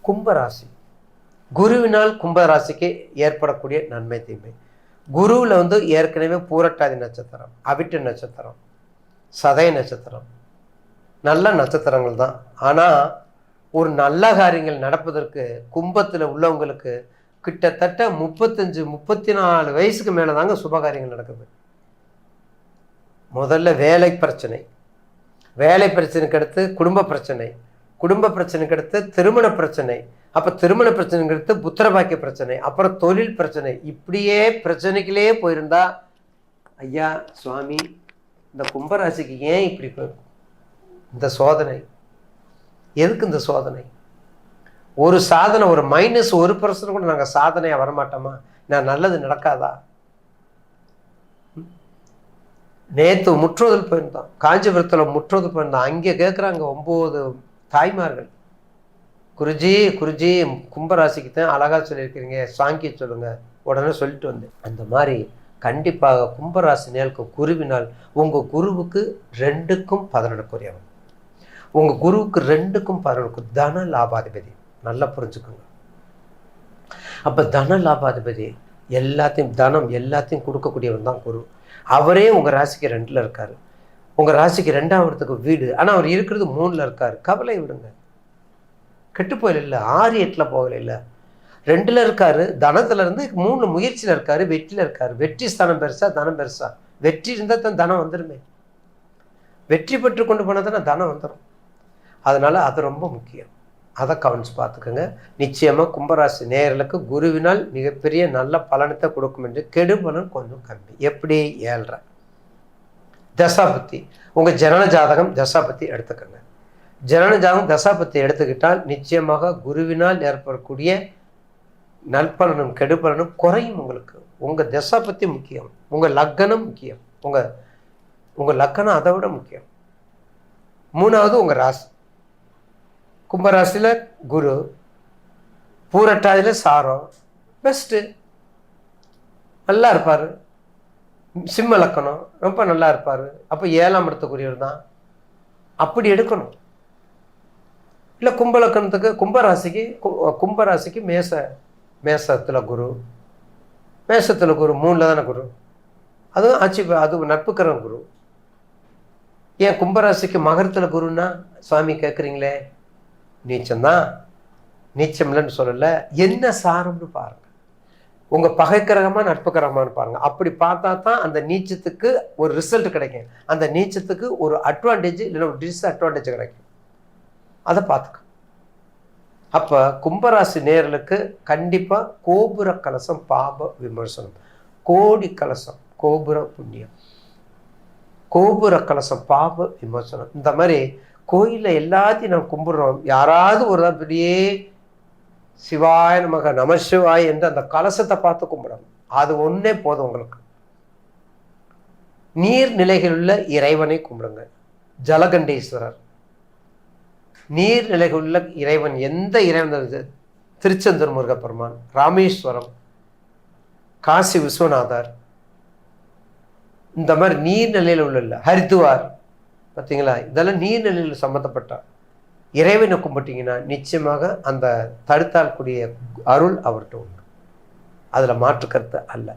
கும்பராசி. குருவினால் கும்பராசிக்கு ஏற்படக்கூடிய நன்மை தீமை. குருவில் வந்து ஏற்கனவே பூரட்டாதி நட்சத்திரம் அவிட்டு நட்சத்திரம் சதய நட்சத்திரம். நல்ல நட்சத்திரங்கள் தான். ஆனால் ஒரு நல்ல காரியங்கள் நடப்பதற்கு கும்பத்தில் உள்ளவங்களுக்கு கிட்டத்தட்ட முப்பத்தஞ்சு முப்பத்தி நாலு வயசுக்கு மேலே தாங்க சுபகாரியங்கள் நடக்குது. முதல்ல வேலை பிரச்சனை. வேலை பிரச்சனைக்கு அடுத்து குடும்ப பிரச்சனை. குடும்ப பிரச்சனைக்கு அடுத்து திருமண பிரச்சனை. அப்போ திருமண பிரச்சனைக்கு அடுத்து புத்திரபாக்கிய பிரச்சனை அப்புறம் தொழில் பிரச்சனை. இப்படியே பிரச்சனைகளே போயிருந்தா ஐயா சுவாமி இந்த கும்பராசிக்கு ஏன் இப்படி இந்த சோதனை? எதுக்கு இந்த சோதனை? ஒரு சாதனை ஒரு மைனஸ் ஒரு பர்சன்ட் கூட நாங்கள் சாதனையாக வரமாட்டோமா? நான் நல்லது நடக்காதா? நேற்று முற்றுவதில் போயிருந்தோம். காஞ்சிபுரத்தில் முற்றோதல் போயிருந்தோம். அங்கே கேட்குறாங்க ஒம்பது தாய்மார்கள். குருஜி குருஜி கும்பராசிக்கு தான் அழகாக சொல்லியிருக்கிறீங்க. சாங்கிய சொல்லுங்க. உடனே சொல்லிட்டு வந்தேன். அந்த மாதிரி கண்டிப்பாக கும்பராசி நேருக்கு குருவினால் உங்கள் குருவுக்கு ரெண்டுக்கும் பதினெடுக்குரியவன் உங்கள் குருவுக்கு ரெண்டுக்கும் பதினெடுக்கும் தன லாபாதிபதி. நல்லா புரிஞ்சுக்கோங்க. அப்போ தன லாபாதிபதி எல்லாத்தையும் தனம் எல்லாத்தையும் கொடுக்கக்கூடியவன் தான் குரு. அவரே உங்கள் ராசிக்கு ரெண்டில் இருக்கார். உங்கள் ராசிக்கு ரெண்டாவதுக்கு வீடு. ஆனால் அவர் இருக்கிறது மூணில் இருக்கார். கவலை விடுங்க. கெட்டு போயில இல்லை. ஆறு எட்டில் போகல இல்லை. ரெண்டில் இருக்கார். தனத்தில் இருந்து மூணு முயற்சியில் இருக்கார். வெற்றியில் இருக்கார். வெற்றி ஸ்தானம் பெருசா தனம் பெருசா. வெற்றி இருந்தால் தான் தனம் வந்துடுமே வெற்றி பெற்று கொண்டு போனால் தானே தனம் வந்துடும் அதனால் அது ரொம்ப முக்கியம். அதை கவனிச்சு பார்த்துக்கோங்க. நிச்சயமாக கும்பராசி நேர்களுக்கு குருவினால் மிகப்பெரிய நல்ல பலனத்தை கொடுக்கும் என்று கெடு பலன் கொஞ்சம் கம்மி. எப்படி? ஏழ்ற தசாபத்தி. உங்கள் ஜனன ஜாதகம் தசாபத்தி எடுத்துக்கோங்க. ஜனன ஜாதகம் தசாபத்தி எடுத்துக்கிட்டால் நிச்சயமாக குருவினால் ஏற்படக்கூடிய நற்பலனும் கெடுபலனும் குறையும் உங்களுக்கு. உங்கள் தசாபத்தி முக்கியம். உங்கள் லக்கணம் முக்கியம். உங்கள் உங்கள் லக்கணம் அதை விட முக்கியம். மூணாவது உங்கள் ராசி. கும்பராசியில் குரு பூரட்டாதியில் சாரம் பெஸ்ட்டு நல்லா இருப்பார். சிம்ம லக்கணம் ரொம்ப நல்லா இருப்பார். அப்போ ஏழாம் இடத்துக்குரியவர் தான். அப்படி எடுக்கணும். இல்லை கும்பலக்கணத்துக்கு கும்பராசிக்கு கும்பராசிக்கு மேச மேசத்தில் குரு. மேசத்தில் குரு மூணில் தானே குரு. அதுவும் ஆட்சி அது நட்புக்கரன் குரு. ஏன் கும்பராசிக்கு மகரத்தில் குருன்னா சுவாமி கேட்குறீங்களே நீச்சம்தான். நீச்சம் இல்லைன்னு சொல்லலை. என்ன சாரம்னு பாருங்கள் உங்கள் பகைக்கிரகமா நட்புக்கிரகமான்னு பாருங்க. அப்படி பார்த்தா தான் அந்த நீச்சத்துக்கு ஒரு ரிசல்ட் கிடைக்கும். அந்த நீச்சத்துக்கு ஒரு அட்வான்டேஜ் இல்லைன்னா ஒரு டிஸ்அட்வான்டேஜ் கிடைக்கும். அதை பார்த்துக்க. அப்போ கும்பராசி நேர்களுக்கு கண்டிப்பாக கோபுர கலசம் பாப விமர்சனம். கோடி கலசம் கோபுர புண்ணியம். கோபுர கலசம் பாப விமர்சனம். இந்த மாதிரி கோயிலில் எல்லாத்தையும் நம்ம கும்பிடுறோம். யாராவது ஒரு தான் பெரிய சிவாய நமக நமசிவாய் என்று அந்த கலசத்தை பார்த்து கும்பிடணும். அது ஒன்றே போதும் உங்களுக்கு. நீர்நிலைகளில் உள்ள இறைவனை கும்பிடுங்க ஜலகண்டேஸ்வரர். நீர்நிலைகளில் உள்ள இறைவன் எந்த இறைவன் திருச்செந்தூர் முருகப்பெருமான் ராமேஸ்வரம் காசி விஸ்வநாதர். இந்த மாதிரி நீர்நிலையில் உள்ள ஹரித்துவார். பார்த்தீங்களா இதெல்லாம் நீர்நிலையில் சம்மந்தப்பட்டார் இறைவனை கும்பிட்டிங்கன்னா நிச்சயமாக அந்த தடுத்தால் கூடிய அருள் அவர்கிட்ட உண்டு. அதில் மாற்றுக்கருத்து அல்ல.